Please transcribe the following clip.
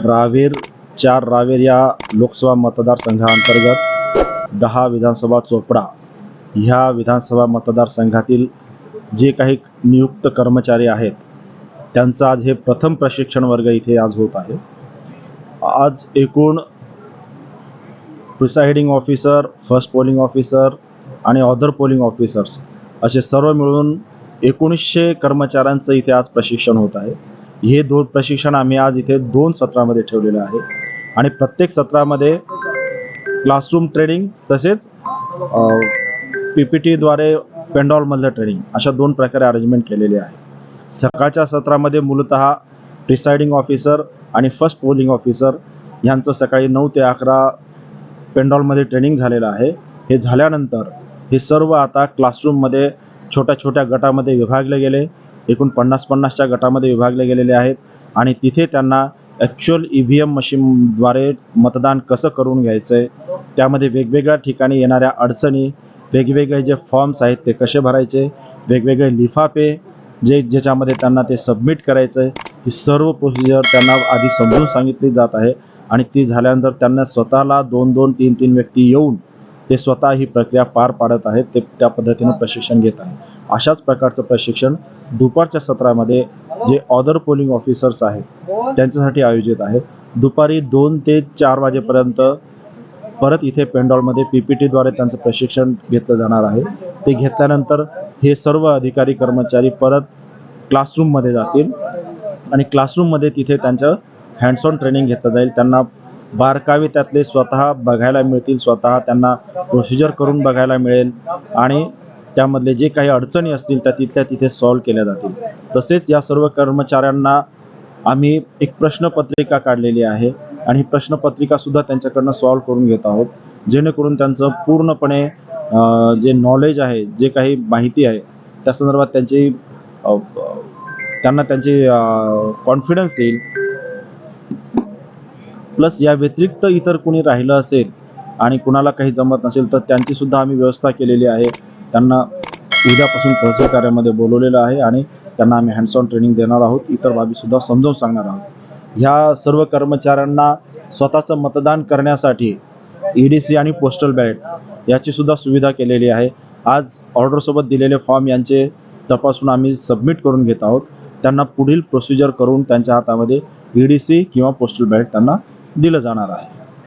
रावेर चार रावेर या लोकसभा मतदारसंघाअंतर्गत दहा विधानसभा चोपडा. ह्या विधानसभा मतदारसंघातील जे काही नियुक्त कर्मचारी आहेत त्यांचं आज हे प्रथम प्रशिक्षण वर्ग इथे आज होत आहे. आज एकूण presiding officer first polling officer आणि ऑदर पोलिंग ऑफिसर्स असे सर्व मिळून एकोणीसशे कर्मचाऱ्यांचं इथे आज प्रशिक्षण होत आहे. हे दोन प्रशिक्षण आम्ही आज इथे दोन सत्रामध्ये ठेवलेलं आहे. आणि प्रत्येक सत्रामध्ये क्लासरूम ट्रेनिंग तसेच पी पी टीद्वारे पेंडॉलमधलं ट्रेनिंग अशा दोन प्रकारे अरेंजमेंट केलेली आहे. सकाळच्या सत्रामध्ये मूलतः प्रिसाइडिंग ऑफिसर आणि फर्स्ट पोलिंग ऑफिसर यांचं सकाळी नऊ ते अकरा पेंडॉलमध्ये ट्रेनिंग झालेलं आहे. हे झाल्यानंतर हे सर्व आता क्लासरूममध्ये छोट्या छोट्या गटामध्ये विभागले गेले. एकूण पन्नास पन्नासच्या गटामध्ये विभागले गेलेले आहेत. आणि तिथे त्यांना ॲक्च्युअल ई व्ही एम मशीनद्वारे मतदान कसं करून घ्यायचं आहे त्यामध्ये वेगवेगळ्या ठिकाणी येणाऱ्या अडचणी वेगवेगळे जे फॉर्म्स आहेत ते कसे भरायचे वेगवेगळे लिफाफे जे ज्याच्यामध्ये त्यांना ते सबमिट करायचं आहे ही सर्व प्रोसिजर त्यांना आधी समजून सांगितली जात आहे. आणि ती झाल्यानंतर त्यांना स्वतःला दोन दोन तीन तीन व्यक्ती येऊन ते स्वतः ही प्रक्रिया पार पाडत आहेत ते त्या पद्धतीनं प्रशिक्षण घेत आहे अशाच प्रकारचं प्रशिक्षण दुपारच्या सत्रामध्ये जे ऑदर पोलिंग ऑफिसर्स आहेत त्यांच्यासाठी आयोजित आहे. दुपारी दोन ते चार वाजेपर्यंत परत इथे पेंडॉलमध्ये पी पी टीद्वारे त्यांचं प्रशिक्षण घेतलं जाणार आहे. ते घेतल्यानंतर हे सर्व अधिकारी कर्मचारी परत क्लासरूममध्ये जातील आणि क्लासरूममध्ये तिथे त्यांचं हँड्स ऑन ट्रेनिंग घेतलं जाईल. त्यांना बारकावे त्यातले स्वतः बघायला मिळतील स्वतः त्यांना प्रोसिजर करून बघायला मिळेल आणि त्यामधले जे काही अडचणी असतील त्या तिथल्या तिथे सॉल्व केल्या जातील. तसेच या सर्व कर्मचाऱ्यांना आम्ही एक प्रश्नपत्रिका काढलेली आहे आणि ही प्रश्नपत्रिकासुद्धा त्यांच्याकडनं सॉल्व करून घेत आहोत जेणेकरून त्यांचं पूर्णपणे जे नॉलेज आहे जे काही माहिती आहे त्या संदर्भात त्यांची त्यांना त्यांची कॉन्फिडन्स येईल प्लस या व्यतिरिक्त इतर कुणी राहिलं असेल आणि कुणाला काही जमत नसेल तर त्यांची सुद्धा आम्ही व्यवस्था केलेली आहे. त्यांना उद्यापासून तहसील कार्यामध्ये बोलवलेलं आहे आणि त्यांना आम्ही हँड्स ऑन ट्रेनिंग देणार आहोत. इतर बाबीसुद्धा समजावून सांगणार आहोत. ह्या सर्व कर्मचाऱ्यांना स्वतःचं मतदान करण्यासाठी ई डी सी आणि पोस्टल बॅलेट याची सुद्धा सुविधा केलेली आहे. आज ऑर्डरसोबत दिलेले फॉर्म यांचे तपासून आम्ही सबमिट करून घेत आहोत. त्यांना पुढील प्रोसिजर करून त्यांच्या हातामध्ये ई डी सी किंवा पोस्टल बॅलेट त्यांना दिलं जाणार आहे.